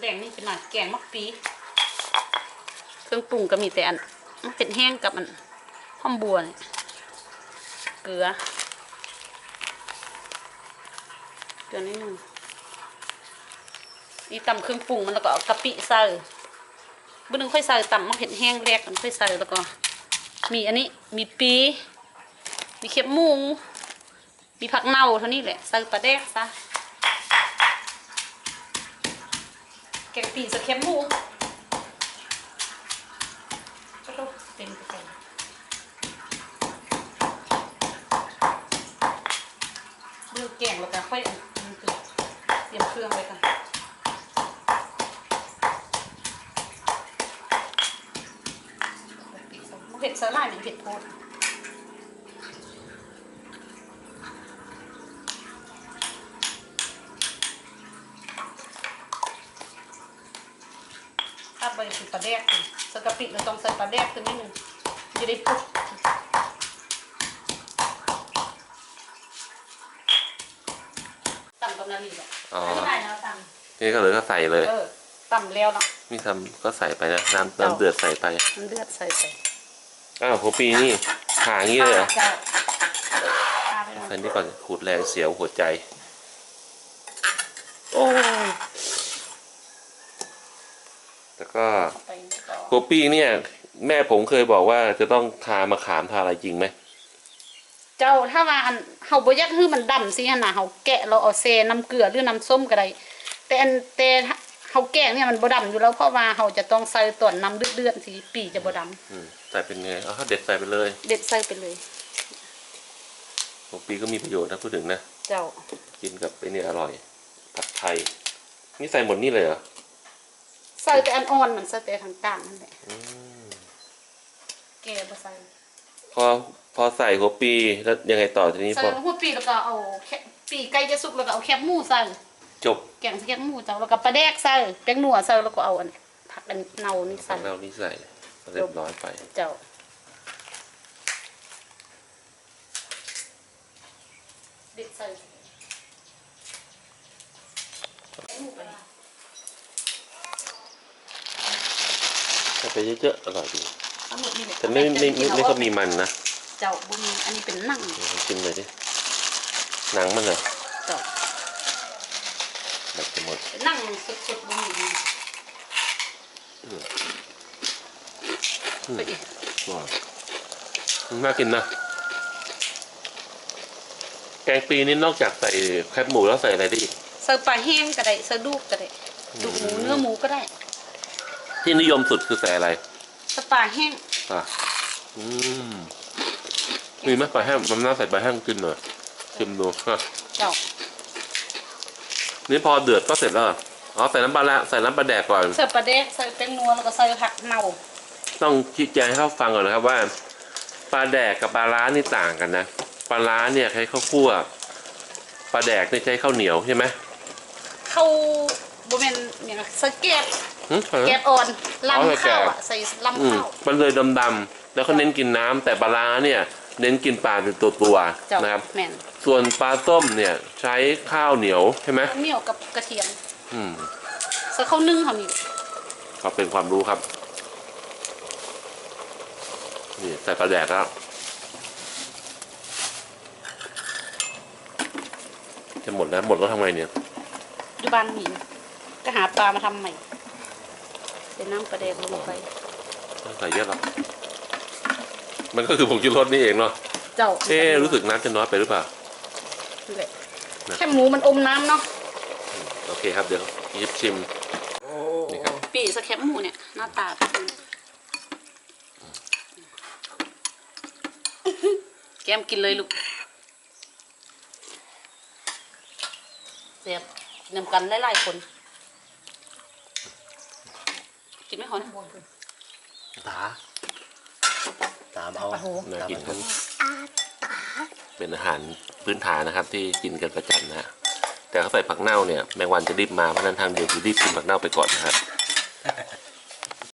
แดงนี่เป็นหน่อยแกงมักปี เครื่องปรุงก็มีแต่อันมะเผ็ดแห้งกับอันหอมบัวนี่เกลือ เกลือนิดนึงนี่ตำเครื่องปรุงมันแล้วก็กะปิใส่บุนึงค่อยใส่ตำมะเผ็ดแห้งแรกมันค่อยใส่แล้วก็ มีอันนี้มีปี มีเข็บหมูมีผักเน่าเท่านี้แหละใส่ปลาแดกซะ แกงปีใส่เข็บหมูก็ต้องเป็นไปก่อนเลือกแกงแล้วก็ค่อยเตรียมเครื่องไว้กันเผ็ดสลายหนึ่งเผ็ดโพด ถ้าใบคือปลาแดกนี่สกกะปิเราต้องใส่ปลาแดกตัวนี้หนึ่งจะได้ปุ๊บต่ำกำลังดีแหละอ๋อไม่ได้แล้วต่นี่ก็เลยก็ใส่เลยำเออต่ำแล้วเนาะนี่ทำก็ใส่ไปนะน้ำน้ำเดือดใส่ไปมันเลือดใส่ไปอ้าวหัวปีนี่ผ่าอย่างนี้เลยเหรอเจ้าปลาไปหน่อยใส่นี่ก่อนขูดแรงเสียวหัวใจ โอ้ย แล้วก็ไปต่อหัวปีเนี่ย แม่ผมเคยบอกว่าจะต้องทามะขามทาอะไรจริงไหมเจ้าถ้าว่าอันเฮาบ่อยากให้มันดำสิหั่นน่ะเฮาแกะเราเอาเซน้ำเกลือหรือน้ำส้มก็ได้แต่อันแต่เฮาแกะเนี่ยมันบ่ดำอยู่แล้วเพราะว่าเฮาจะต้องใส่ต่วนน้ำเดือดๆสิปีจะบ่ดำอืมใส่เป็นไงเอาเด็ดใส่ไปเลยเด็ดใส่ไปเลยหัวปีก็มีประโยชน์นะพูดถึงนะ เจ้า กินกับไอ้นี่อร่อย ผัดไทย นี่ใส่หมดนี่เลยเหรอ ใส่แต่อันอ่อนมันใส่แต่ทางกลางนั่นแหละอืมแกบ่ใส่พอพอใส่หัวปีแล้วยังไงต่อทีนี้ใส่พอหัวปีแล้วก็เอาแค่ปีใกล้จะสุกแล้วก็เอาแคบหมูใส่จบแกงใส่แคบหมูเจ้าแล้วก็ปลาแดกใส่แป้งนัวใส่แล้วก็เอาอันผักอันเนานี่ใส่เรานี่ใส่ก็เรียบร้อยไปเจ้าเด็ดใส่หมูไป ใส่ไปเยอะๆอร่อยดีทั้งหมดนี่แหละแต่ไม่ไม่ไม่ไม่ก็มีมันนะเจ้าบุญอันนี้เป็นนั่งเดี๋ยวชิมเลยดิหนังมันเหรอเจ้าแบบจะหมดเป็นนั่งสุดๆบุญไปอีกว้าวน่ากินนะแกงปีนี้นอกจากใส่แคบหมูแล้วใส่อะไรได้อีกใส่ปลาแห้งก็ได้ใส่ดูกก็ได้ดูกหมูเนื้อหมูก็ได้ ที่นิยมสุดคือใส่อะไรใส่ปลาแห้งอะอืมมีไหมปลาแห้งมันน่าใส่ปลาแห้งกินหน่อยชิมดูฮะเจ้านี่พอเดือดก็เสร็จแล้วเหรออ๋อใส่น้ำปลาละใส่น้ำปลาแดกก่อนใส่ปลาแดกใส่แป้งนัวแล้วก็ใส่ผักเน่าต้องชี้แจงให้เขาฟังก่อนนะครับว่าปลาแดกกับปลาร้านี่ต่างกันนะปลาร้าเนี่ยใช้ข้าวคั่วปลาแดกเนี่ยใช้ข้าวเหนียวใช่ไหม เข้าบ่แม่นหยังใส่แกบหึอะไร แกนะบอ่อนอ๋อใส่ลำข้าวแกบอะใส่อืลำมข้าว มันเลยดำๆแล้วเขาเน้นกินน้ำแต่ปลาร้าเนี่ย เน้นกินปลาเป็นตัวเจ้าๆนะครับ แม่นส่วนปลาส้มเนี่ยใช้ข้าวเหนียวใช่ไหมเหนียวกับกระเทียมอืมใส่ข้าวนึ่งเฮานี่ก็เป็นความรู้ครับ นี่ใส่ปลาแดกแล้วจะหมดแล้วหมดแล้วทำไงเนี่ย อยู่บ้านมีก็หาปลามาทำใหม่ เป็นน้ำปลาแดกลงไปไม่ใส่เยอะหรอกมันก็คือผงชูรสนี่เองเนาะเจ้าเอ๊ะรู้สึกน้ำจะน้อยไปหรือเปล่านี่แหละนะแค่หมูมันอมน้ำเนาะโอเคครับเดี๋ยวยิบชิมนี่ครับปีสแคปหมูเนี่ยหน้าตาเป็นแก้มกินเลยลูกเสียบกินนำกันหลายๆคน กินไม่หอนตา ตามเอาน่ากินครับตามเป็นอาหารพื้นฐานนะครับ ที่กินกันประจำนะฮะแต่เขาใส่ผักเน่าเนี่ยแมงวันจะรีบมาเพราะฉะนั้นทางเดียวคือรีบกินผักเน่าไปก่อนนะครับ